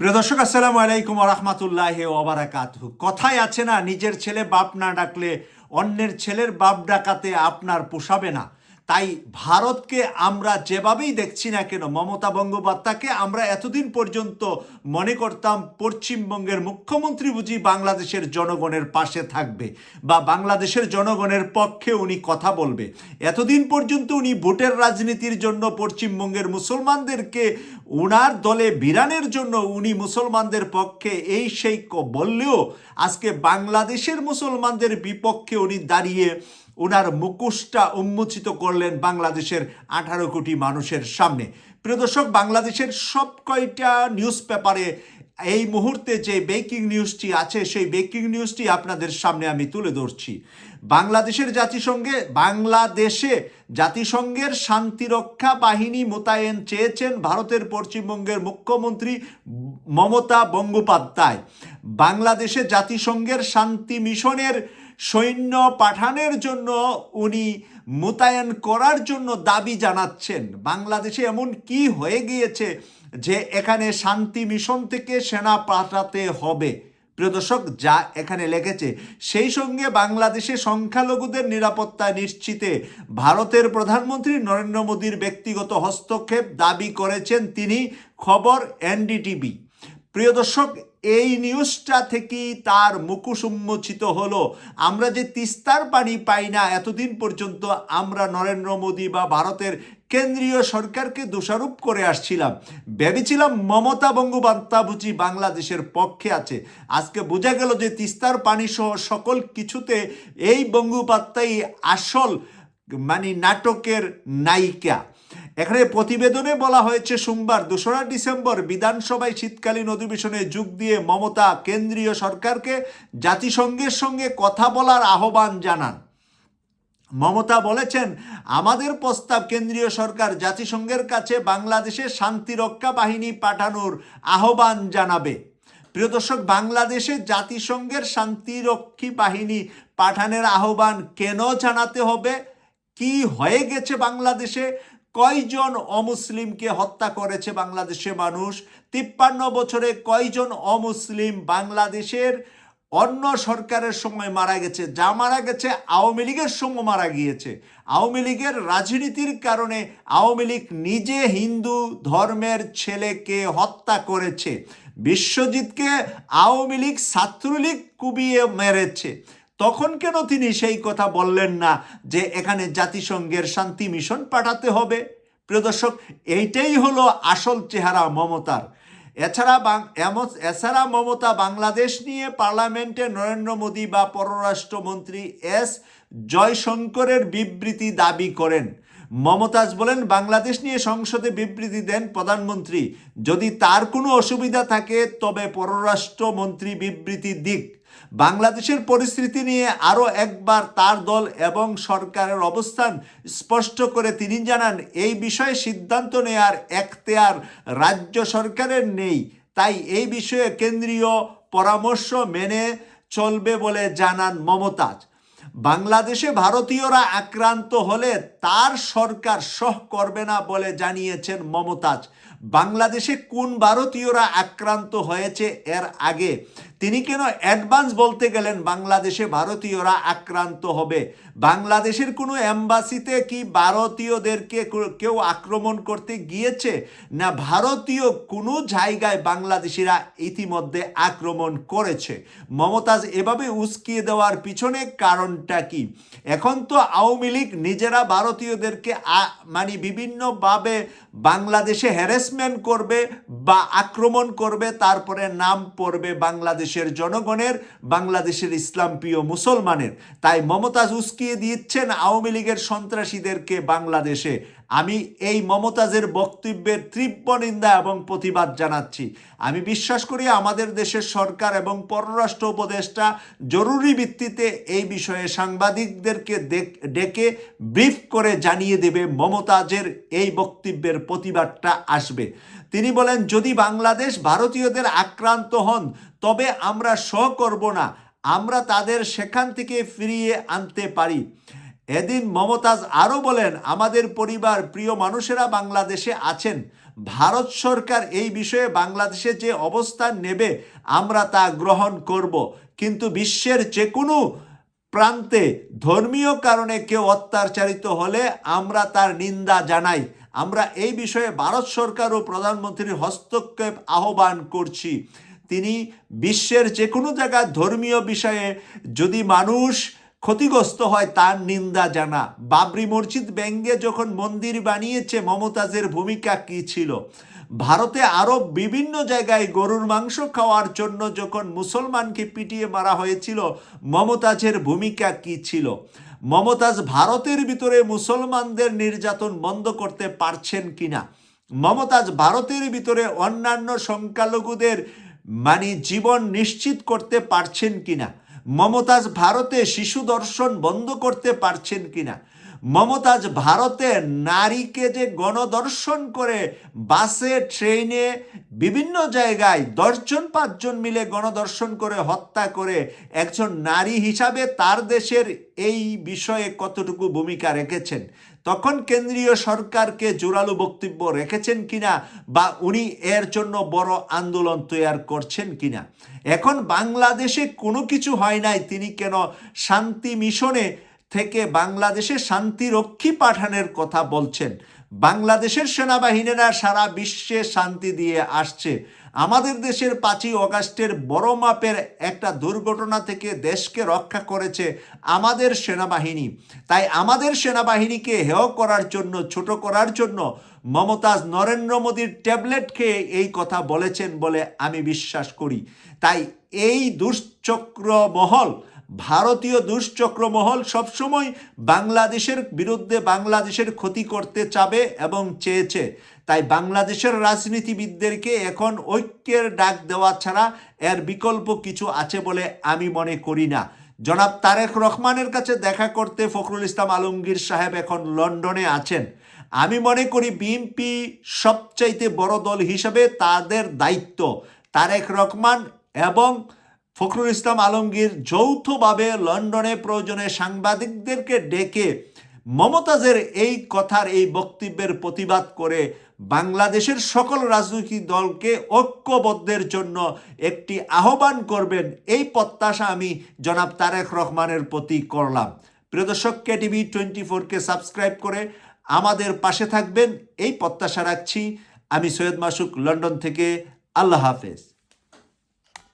প্রিয় দর্শক, আসসালামু আলাইকুম রহমতুল্লাহ ওবরাকাত কথায় আছে না, নিজের ছেলে বাপ না ডাকলে অন্যের ছেলের বাপ ডাকাতে আপনার পোষাবে না। তাই ভারতকে আমরা যেভাবেই দেখছি না কেন, মমতা বন্দ্যোপাধ্যায়কে আমরা এতদিন পর্যন্ত মনে করতাম পশ্চিমবঙ্গের মুখ্যমন্ত্রী বুঝি বাংলাদেশের জনগণের পাশে থাকবে বা বাংলাদেশের জনগণের পক্ষে উনি কথা বলবে। এতদিন পর্যন্ত উনি ভোটের রাজনীতির জন্য পশ্চিমবঙ্গের মুসলমানদেরকে, উনার দলে বিরানের জন্য উনি মুসলমানদের পক্ষে এই সেই বললেও আজকে বাংলাদেশের মুসলমানদের বিপক্ষে উনি দাঁড়িয়ে ওনার মুখোশটা উন্মোচিত করলেন বাংলাদেশের আঠারো কোটি মানুষের সামনে। প্রিয় দর্শক, বাংলাদেশের সব কয়টা নিউজ পেপারে এই মুহূর্তে যে বেকিং নিউজটি আছে, সেই বেকিং নিউজটি আপনাদের সামনে আমি তুলে ধরছি। বাংলাদেশের জাতিসংঘে, বাংলাদেশে জাতিসংঘের শান্তিরক্ষা বাহিনী মোতায়েন চেয়েছেন ভারতের পশ্চিমবঙ্গের মুখ্যমন্ত্রী মমতা বন্দ্যোপাধ্যায়। বাংলাদেশে জাতিসংঘের শান্তি মিশনের সৈন্য পাঠানের জন্য উনি মোতায়েন করার জন্য দাবি জানাচ্ছেন। বাংলাদেশে এমন কি হয়ে গিয়েছে যে এখানে শান্তি মিশন থেকে সেনা পাঠাতে হবে? প্রিয় দর্শক, যা এখানে লেগেছে, সেই সঙ্গে বাংলাদেশে সংখ্যালঘুদের নিরাপত্তা নিশ্চিতে ভারতের প্রধানমন্ত্রী নরেন্দ্র মোদীর ব্যক্তিগত হস্তক্ষেপ দাবি করেছেন তিনি, খবর এনডিটিভি। প্রিয় দর্শক এই নিউজটা থেকেই তার মুখোশ উন্মোচিত হলো। আমরা যে তিস্তার পানি পাই না, এতদিন পর্যন্ত আমরা নরেন্দ্র মোদী বা ভারতের কেন্দ্রীয় সরকারকে দোষারোপ করে আসছিলাম। ভেবেছিলাম মমতা বন্দ্যোপাধ্যায় বাংলাদেশের পক্ষে আছে। আজকে বোঝা গেল যে তিস্তার পানি সহ সকল কিছুতে এই বন্দ্যোপাধ্যায় আসল মানে নাটকের নায়িকা। এখানে প্রতিবেদনে বলা হয়েছে, সোমবার দোসরা ডিসেম্বর বিধানসভায় শীতকালীন অধিবেশনে যোগ দিয়ে মমতা কেন্দ্রীয় সরকারকে জাতিসংঘের সঙ্গে কথা বলার আহ্বান জানান। মমতা বলেছেন, আমাদের প্রস্তাব কেন্দ্রীয় সরকার জাতিসংঘের কাছে বাংলাদেশে শান্তিরক্ষা বাহিনী পাঠানোর আহ্বান জানাবে। প্রিয় দর্শক, বাংলাদেশে জাতিসংঘের শান্তিরক্ষী বাহিনী পাঠানোর আহ্বান কেন জানাতে হবে? কি হয়ে গেছে বাংলাদেশে? কয়জন অমুসলিমকে হত্যা করেছে বাংলাদেশে মানুষ? তিপ্পান্ন বছরে কয়জন অমুসলিম বাংলাদেশের অন্য সরকারের সময় মারা গেছে? যা মারা গেছে আওয়ামী লীগের সময় মারা গিয়েছে। আওয়ামী লীগের রাজনীতির কারণে আওয়ামী লীগ নিজে হিন্দু ধর্মের ছেলেকে হত্যা করেছে। বিশ্বজিৎকে আওয়ামী লীগ ছাত্রলীগ কুবিয়ে মেরেছে। তখন কেন তিনি সেই কথা বললেন না যে এখানে জাতিসংঘের শান্তি মিশন পাঠাতে হবে? প্রিয় দর্শক, এইটাই হলো আসল চেহারা মমতার। এছাড়া এছাড়া মমতা বাংলাদেশ নিয়ে পার্লামেন্টে নরেন্দ্র মোদী বা পররাষ্ট্রমন্ত্রী এস জয়শঙ্করের বিবৃতি দাবি করেন। মমতাজ বলেন, বাংলাদেশ নিয়ে সংসদে বিবৃতি দেন প্রধানমন্ত্রী। যদি তার কোনো অসুবিধা থাকে, তবে পররাষ্ট্রমন্ত্রী বিবৃতি দিক। বাংলাদেশের পরিস্থিতি নিয়ে আরও একবার তার দল এবং সরকারের অবস্থান স্পষ্ট করে তিনি জানান, এই বিষয়ে সিদ্ধান্ত নেয়ার এখতেয়ার রাজ্য সরকারের নেই। তাই এই বিষয়ে কেন্দ্রীয় পরামর্শ মেনে চলবে বলে জানান মমতাজ। বাংলাদেশে ভারতীয়রা আক্রান্ত হলে তার সরকার সহ করবে না বলে জানিয়েছেন মমতাজ। বাংলাদেশে কোন ভারতীয়রা আক্রান্ত হয়েছে এর আগে তিনি কেন অ্যাডভান্স বলতে গেলেন, বাংলাদেশে ভারতীয়রা আক্রান্ত হবে? বাংলাদেশের কোনো অ্যাম্বাসিতে কি ভারতীয়দেরকে কেউ আক্রমণ করতে গিয়েছে? না ভারতীয় কোনো জায়গায় বাংলাদেশিরা ইতিমধ্যে আক্রমণ করেছে? মমতাজ, এভাবে উস্কিয়ে দেওয়ার পিছনে কারণটা কি? এখন তো আওয়ামী লীগ নিজেরা ভারতীয়দেরকে মানে বিভিন্নভাবে বাংলাদেশে হ্যারাসমেন্ট করবে বা আক্রমণ করবে, তারপরে নাম পড়বে বাংলাদেশের জনগণের, বাংলাদেশের ইসলাম প্রিয় মুসলমানের। তাই মমতাজ উস্কিয়ে দিচ্ছেন আওয়ামী লীগের সন্ত্রাসীদেরকে বাংলাদেশে। আমি এই মমতাজের বক্তব্যের তীব্র নিন্দা এবং প্রতিবাদ জানাচ্ছি। আমি বিশ্বাস করি আমাদের দেশের সরকার এবং পররাষ্ট্র উপদেষ্টা জরুরি ভিত্তিতে এই বিষয়ে সাংবাদিকদেরকে ডেকে ব্রিফ করে জানিয়ে দেবে মমতাজের এই বক্তব্যের প্রতিবাদটা আসবে। তিনি বলেন, যদি বাংলাদেশ ভারতীয়দের আক্রান্ত হন তবে আমরা সহ করব না, আমরা তাদের সেখান থেকে ফিরিয়ে আনতে পারি। এদিন মমতাজ আরও বলেন, আমাদের পরিবার, প্রিয় মানুষেরা বাংলাদেশে আছেন। ভারত সরকার এই বিষয়ে বাংলাদেশে যে অবস্থান নেবে, আমরা তা গ্রহণ করব। কিন্তু বিশ্বের যে কোনো প্রান্তে ধর্মীয় কারণে কেউ অত্যাচারিত হলে আমরা তার নিন্দা জানাই। আমরা এই বিষয়ে ভারত সরকার ও প্রধানমন্ত্রীর হস্তক্ষেপ আহ্বান করছি। তিনি বিশ্বের যে কোনো জায়গায় ধর্মীয় বিষয়ে যদি মানুষ ক্ষতিগ্রস্ত হয়, তার নিন্দা জানা। বাবরি মসজিদ ব্যঙ্গে যখন মন্দির বানিয়েছে, মমতাজের ভূমিকা কী ছিল? ভারতে আরও বিভিন্ন জায়গায় গরুর মাংস খাওয়ার জন্য যখন মুসলমানকে পিটিয়ে মারা হয়েছিল, মমতাজের ভূমিকা কী ছিল? মমতাজ ভারতের ভিতরে মুসলমানদের নির্যাতন বন্ধ করতে পারছেন কিনা? মমতাজ ভারতের ভিতরে অন্যান্য সংখ্যালঘুদের মানে জীবন নিশ্চিত করতে পারছেন কিনা? মমতাজ ভারতে শিশু দর্শন বন্ধ করতে পারছেন কিনা? মমতাজ ভারতে নারীকে যে গণদর্শন করে বাসে, ট্রেনে, বিভিন্ন জায়গায় দশজন, পাঁচজন মিলে গণদর্শন করে হত্যা করে একজন নারী হিসাবে তার দেশের এই বিষয়ে কতটুকু ভূমিকা রেখেছেন? তখন কেন্দ্রীয় সরকারকে জোরালো বক্তব্য রেখেছেন কিনা বা উনি এর জন্য বড় আন্দোলন তৈয়ার করছেন কিনা? এখন বাংলাদেশে কোনো কিছু হয় নাই, তিনি কেন শান্তি মিশনে থেকে বাংলাদেশে শান্তিরক্ষী পাঠানোর কথা বলছেন? বাংলাদেশের সেনাবাহিনীরা সারা বিশ্বে শান্তি দিয়ে আসছে। আমাদের দেশের পাঁচই অগাস্টের বড় মাপের একটা দুর্ঘটনা থেকে দেশকে রক্ষা করেছে আমাদের সেনাবাহিনী। তাই আমাদের সেনাবাহিনীকে হেয় করার জন্য, ছোট করার জন্য মমতাজ নরেন্দ্র মোদীর ট্যাবলেট খেয়ে এই কথা বলেছেন বলে আমি বিশ্বাস করি। তাই এই দুশ্চক্র মহল, ভারতীয় দুশ্চক্র মহল সবসময় বাংলাদেশের বিরুদ্ধে বাংলাদেশের ক্ষতি করতে চাবে এবং চেয়েছে। তাই বাংলাদেশের রাজনীতিবিদদেরকে এখন ঐক্যের ডাক দেওয়া ছাড়া এর বিকল্প কিছু আছে বলে আমি মনে করি না। জনাব তারেক রহমানের কাছে দেখা করতে ফখরুল ইসলাম আলমগীর সাহেব এখন লন্ডনে আছেন। আমি মনে করি বিএনপি সবচাইতে বড় দল হিসেবে তাদের দায়িত্ব। তারেক রহমান এবং ফখরুল ইসলাম আলমগীর যৌথভাবে লন্ডনে প্রয়োজনে সাংবাদিকদেরকে ডেকে মমতাজের এই কথার এই বক্তব্যের প্রতিবাদ করে বাংলাদেশের সকল রাজনৈতিক দলকে ঐক্যবদ্ধের জন্য একটি আহ্বান করবেন। এই প্রত্যাশা আমি জনাব তারেক রহমানের প্রতি করলাম। প্রিয় দর্শক কে টিভি টোয়েন্টি ফোরকে সাবস্ক্রাইব করে আমাদের পাশে থাকবেন। এই প্রত্যাশা রাখছি। আমি সৈয়দ মাসুক, লন্ডন থেকে। আল্লাহ হাফেজ।